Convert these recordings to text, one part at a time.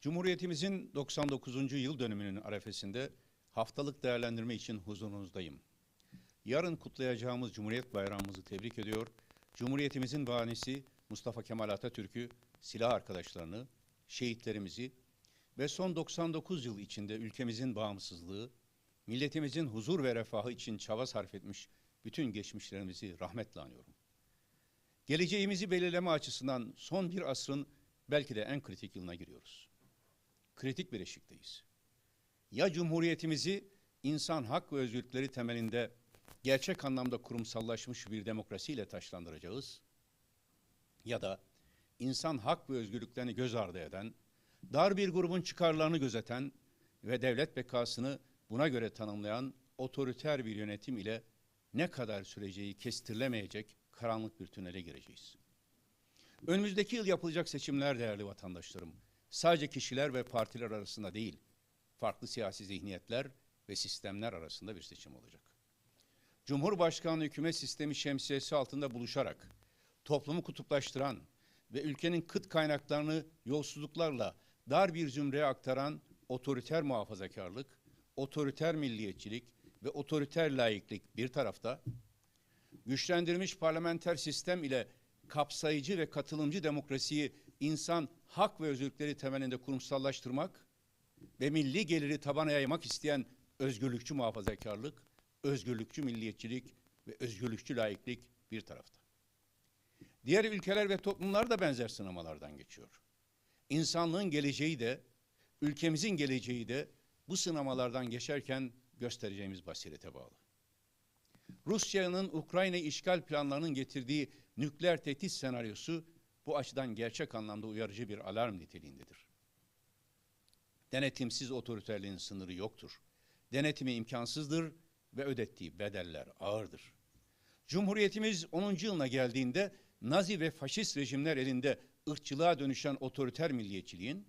Cumhuriyetimizin 99. yıl dönümünün arefesinde haftalık değerlendirme için huzurunuzdayım. Yarın kutlayacağımız Cumhuriyet Bayramımızı tebrik ediyor. Cumhuriyetimizin bahanesi Mustafa Kemal Atatürk'ü, silah arkadaşlarını, şehitlerimizi ve son 99 yıl içinde ülkemizin bağımsızlığı, milletimizin huzur ve refahı için çaba sarf etmiş bütün geçmişlerimizi rahmetle anıyorum. Geleceğimizi belirleme açısından son bir asrın belki de en kritik yılına giriyoruz. Kritik bir eşikteyiz. Ya cumhuriyetimizi insan hak ve özgürlükleri temelinde gerçek anlamda kurumsallaşmış bir demokrasiyle taşlandıracağız ya da insan hak ve özgürlüklerini göz ardı eden, dar bir grubun çıkarlarını gözeten ve devlet bekasını buna göre tanımlayan otoriter bir yönetim ile ne kadar süreceği kestirilemeyecek karanlık bir tünele gireceğiz. Önümüzdeki yıl yapılacak seçimler değerli vatandaşlarım, sadece kişiler ve partiler arasında değil, farklı siyasi zihniyetler ve sistemler arasında bir seçim olacak. Cumhurbaşkanlığı hükümet sistemi şemsiyesi altında buluşarak toplumu kutuplaştıran ve ülkenin kıt kaynaklarını yolsuzluklarla dar bir zümreye aktaran otoriter muhafazakarlık, otoriter milliyetçilik ve otoriter laiklik bir tarafta, güçlendirilmiş parlamenter sistem ile kapsayıcı ve katılımcı demokrasiyi insan hak ve özgürlükleri temelinde kurumsallaştırmak ve milli geliri tabana yaymak isteyen özgürlükçü muhafazakarlık, özgürlükçü milliyetçilik ve özgürlükçü laiklik bir tarafta. Diğer ülkeler ve toplumlar da benzer sınamalardan geçiyor. İnsanlığın geleceği de, ülkemizin geleceği de bu sınamalardan geçerken göstereceğimiz basirete bağlı. Rusya'nın Ukrayna işgal planlarının getirdiği nükleer tehdit senaryosu bu açıdan gerçek anlamda uyarıcı bir alarm niteliğindedir. Denetimsiz otoriterliğin sınırı yoktur. Denetimi imkansızdır ve ödettiği bedeller ağırdır. Cumhuriyetimiz 10. yılına geldiğinde Nazi ve faşist rejimler elinde ırkçılığa dönüşen otoriter milliyetçiliğin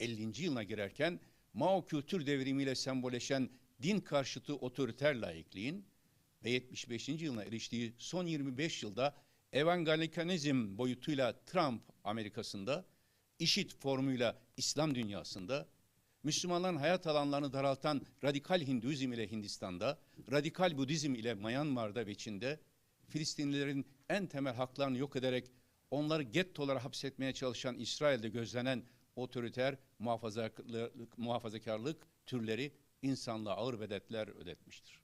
50. yılına girerken Mao kültür devrimiyle semboleşen din karşıtı otoriter laikliğin ve 75. yılına eriştiği son 25 yılda evangelikalizm boyutuyla Trump Amerika'sında, IŞİD formuyla İslam dünyasında, Müslümanların hayat alanlarını daraltan radikal Hinduizm ile Hindistan'da, radikal Budizm ile Myanmar'da ve Çin'de, Filistinlilerin en temel haklarını yok ederek onları gettolara hapsetmeye çalışan İsrail'de gözlenen otoriter muhafazakarlık, muhafazakarlık türleri insanlığa ağır bedetler ödetmiştir.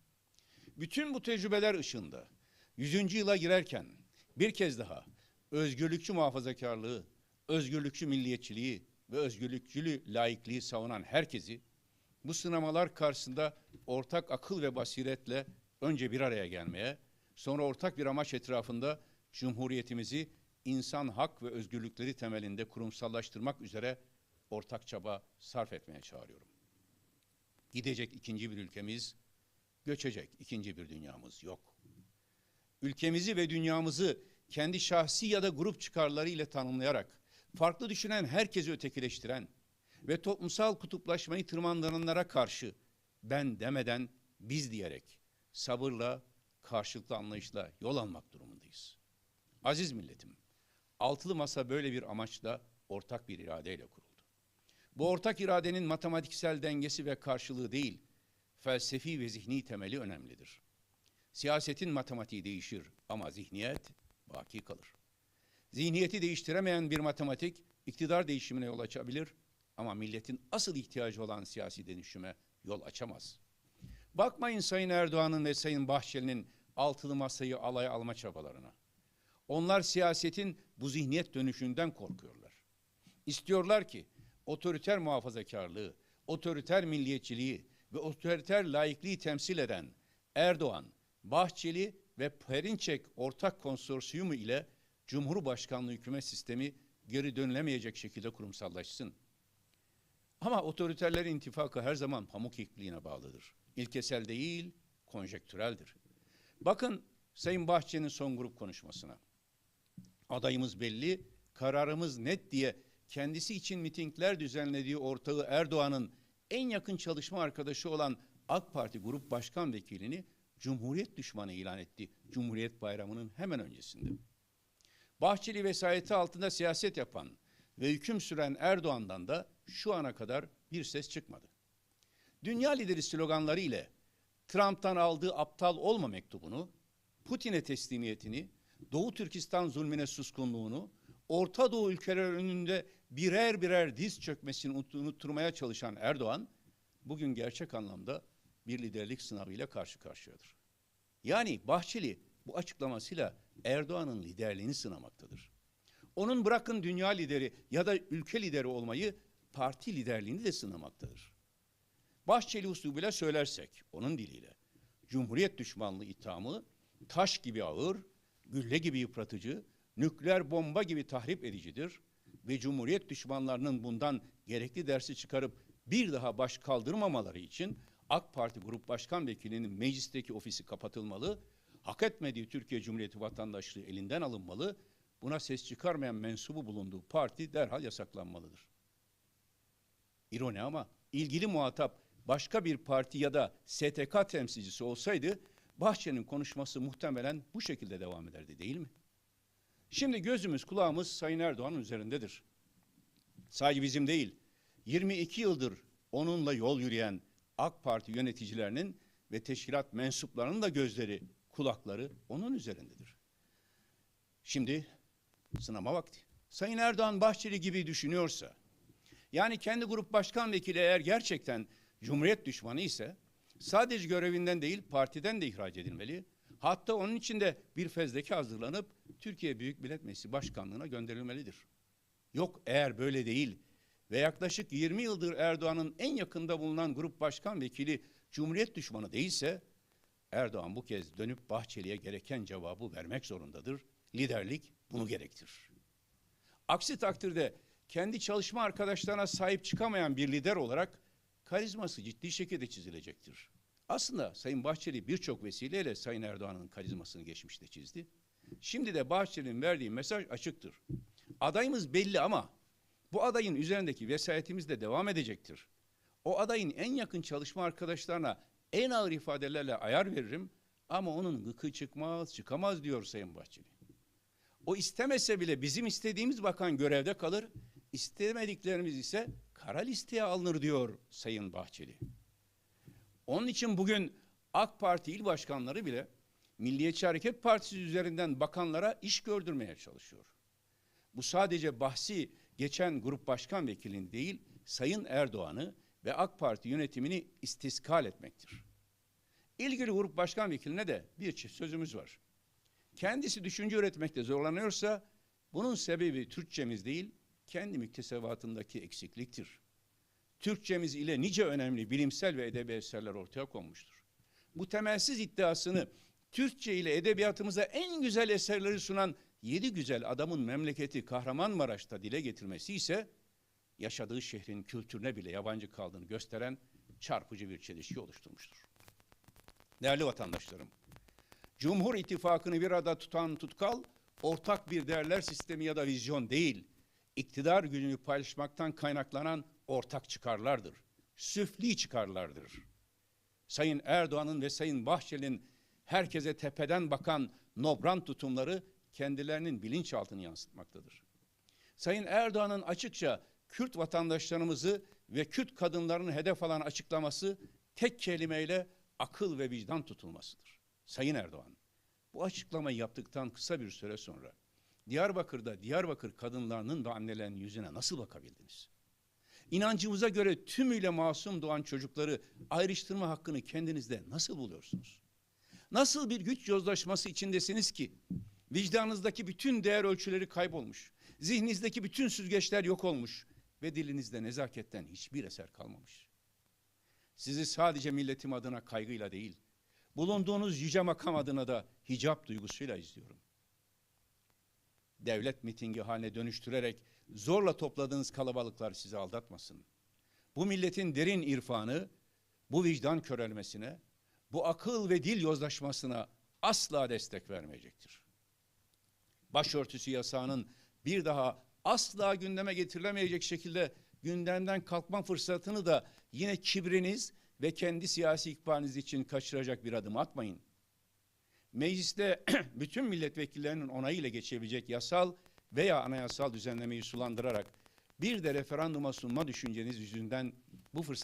Bütün bu tecrübeler ışığında 100. yıla girerken bir kez daha özgürlükçü muhafazakarlığı, özgürlükçü milliyetçiliği ve özgürlükçülü laikliği savunan herkesi bu sınamalar karşısında ortak akıl ve basiretle önce bir araya gelmeye, sonra ortak bir amaç etrafında Cumhuriyetimizi insan hak ve özgürlükleri temelinde kurumsallaştırmak üzere ortak çaba sarf etmeye çağırıyorum. Gidecek ikinci bir ülkemiz, göçecek ikinci bir dünyamız yok. Ülkemizi ve dünyamızı kendi şahsi ya da grup çıkarları ile tanımlayarak farklı düşünen herkesi ötekileştiren ve toplumsal kutuplaşmayı tırmandıranlara karşı ben demeden biz diyerek sabırla, karşılıklı anlayışla yol almak durumundayız. Aziz milletim, altılı masa böyle bir amaçla ortak bir iradeyle kuruldu. Bu ortak iradenin matematiksel dengesi ve karşılığı değil, felsefi ve zihni temeli önemlidir. Siyasetin matematiği değişir ama zihniyet baki kalır. Zihniyeti değiştiremeyen bir matematik iktidar değişimine yol açabilir ama milletin asıl ihtiyacı olan siyasi dönüşüme yol açamaz. Bakmayın Sayın Erdoğan'ın ve Sayın Bahçeli'nin altılı masayı alaya alma çabalarına. Onlar siyasetin bu zihniyet dönüşünden korkuyorlar. İstiyorlar ki otoriter muhafazakarlığı, otoriter milliyetçiliği ve otoriter laikliği temsil eden Erdoğan, Bahçeli ve Perinçek ortak konsorsiyumu ile Cumhurbaşkanlığı hükümet sistemi geri dönülemeyecek şekilde kurumsallaşsın. Ama otoriterlerin intifakı her zaman pamuk ipliğine bağlıdır. İlkesel değil, konjektüreldir. Bakın Sayın Bahçeli'nin son grup konuşmasına. Adayımız belli, kararımız net diye kendisi için mitingler düzenlediği ortağı Erdoğan'ın en yakın çalışma arkadaşı olan AK Parti Grup Başkan Vekilini Cumhuriyet düşmanı ilan etti. Cumhuriyet Bayramı'nın hemen öncesinde. Bahçeli vesayeti altında siyaset yapan ve hüküm süren Erdoğan'dan da şu ana kadar bir ses çıkmadı. Dünya lideri sloganları ile Trump'tan aldığı aptal olma mektubunu, Putin'e teslimiyetini, Doğu Türkistan zulmüne suskunluğunu, Orta Doğu ülkeler önünde birer birer diz çökmesini unut- unutturmaya çalışan Erdoğan, bugün gerçek anlamda bir liderlik sınavıyla karşı karşıyadır. Yani Bahçeli bu açıklamasıyla Erdoğan'ın liderliğini sınamaktadır. Onun bırakın dünya lideri ya da ülke lideri olmayı parti liderliğini de sınamaktadır. Bahçeli usulüyle söylersek onun diliyle Cumhuriyet düşmanlığı ithamı taş gibi ağır, gülle gibi yıpratıcı, nükleer bomba gibi tahrip edicidir ve Cumhuriyet düşmanlarının bundan gerekli dersi çıkarıp bir daha baş kaldırmamaları için AK Parti Grup Başkan Vekilinin meclisteki ofisi kapatılmalı, hak etmediği Türkiye Cumhuriyeti vatandaşlığı elinden alınmalı, buna ses çıkarmayan mensubu bulunduğu parti derhal yasaklanmalıdır. İroni ama ilgili muhatap başka bir parti ya da STK temsilcisi olsaydı Bahçeli'nin konuşması muhtemelen bu şekilde devam ederdi değil mi? Şimdi gözümüz kulağımız Sayın Erdoğan'ın üzerindedir. Sadece bizim değil, 22 yıldır onunla yol yürüyen AK Parti yöneticilerinin ve teşkilat mensuplarının da gözleri, kulakları onun üzerindedir. Şimdi sınama vakti. Sayın Erdoğan Bahçeli gibi düşünüyorsa, yani kendi grup başkan vekili eğer gerçekten Cumhuriyet düşmanı ise sadece görevinden değil partiden de ihraç edilmeli. Hatta onun için de bir fezleke hazırlanıp Türkiye Büyük Millet Meclisi Başkanlığı'na gönderilmelidir. Yok eğer böyle değil ve yaklaşık 20 yıldır Erdoğan'ın en yakında bulunan grup başkan vekili Cumhuriyet düşmanı değilse Erdoğan bu kez dönüp Bahçeli'ye gereken cevabı vermek zorundadır. Liderlik bunu gerektirir. Aksi takdirde kendi çalışma arkadaşlarına sahip çıkamayan bir lider olarak karizması ciddi şekilde çizilecektir. Aslında Sayın Bahçeli birçok vesileyle Sayın Erdoğan'ın karizmasını geçmişte çizdi. Şimdi de Bahçeli'nin verdiği mesaj açıktır. Adayımız belli ama bu adayın üzerindeki vesayetimiz de devam edecektir. O adayın en yakın çalışma arkadaşlarına en ağır ifadelerle ayar veririm ama onun gıkı çıkmaz, çıkamaz diyor Sayın Bahçeli. O istemese bile bizim istediğimiz bakan görevde kalır, istemediklerimiz ise kara listeye alınır diyor Sayın Bahçeli. Onun için bugün AK Parti il başkanları bile Milliyetçi Hareket Partisi üzerinden bakanlara iş gördürmeye çalışıyor. Bu sadece bahsi geçen grup başkan vekilinin değil, Sayın Erdoğan'ı ve AK Parti yönetimini istiskal etmektir. İlgili grup başkan vekiline de bir çift sözümüz var. Kendisi düşünce üretmekte zorlanıyorsa bunun sebebi Türkçemiz değil, kendi müktesebatındaki eksikliktir. Türkçemiz ile nice önemli bilimsel ve edebi eserler ortaya konmuştur. Bu temelsiz iddiasını Türkçe ile edebiyatımıza en güzel eserleri sunan yedi güzel adamın memleketi Kahramanmaraş'ta dile getirmesi ise yaşadığı şehrin kültürüne bile yabancı kaldığını gösteren çarpıcı bir çelişki oluşturmuştur. Değerli vatandaşlarım, Cumhur İttifakı'nı bir arada tutan tutkal, ortak bir değerler sistemi ya da vizyon değil, iktidar gücünü paylaşmaktan kaynaklanan ortak çıkarlardır. Süfli çıkarlardır. Sayın Erdoğan'ın ve Sayın Bahçeli'nin herkese tepeden bakan nobran tutumları kendilerinin bilinçaltını yansıtmaktadır. Sayın Erdoğan'ın açıkça Kürt vatandaşlarımızı ve Kürt kadınlarını hedef alan açıklaması tek kelimeyle akıl ve vicdan tutulmasıdır. Sayın Erdoğan, bu açıklamayı yaptıktan kısa bir süre sonra Diyarbakır'da Diyarbakır kadınlarının ve annelerinin yüzüne nasıl bakabildiniz? İnancımıza göre tümüyle masum doğan çocukları ayrıştırma hakkını kendinizde nasıl buluyorsunuz? Nasıl bir güç yozlaşması içindesiniz ki vicdanınızdaki bütün değer ölçüleri kaybolmuş, zihninizdeki bütün süzgeçler yok olmuş ve dilinizde nezaketten hiçbir eser kalmamış. Sizi sadece milletim adına kaygıyla değil, bulunduğunuz yüce makam adına da hicap duygusuyla izliyorum. Devlet mitingi haline dönüştürerek zorla topladığınız kalabalıklar sizi aldatmasın. Bu milletin derin irfanı, bu vicdan körelmesine, bu akıl ve dil yozlaşmasına asla destek vermeyecektir. Başörtüsü yasağının bir daha asla gündeme getirilemeyecek şekilde gündemden kalkma fırsatını da yine kibriniz ve kendi siyasi ikbaliniz için kaçıracak bir adım atmayın. Mecliste bütün milletvekillerinin onayıyla geçebilecek yasal veya anayasal düzenlemeyi sulandırarak bir de referanduma sunma düşünceniz yüzünden bu fırsatı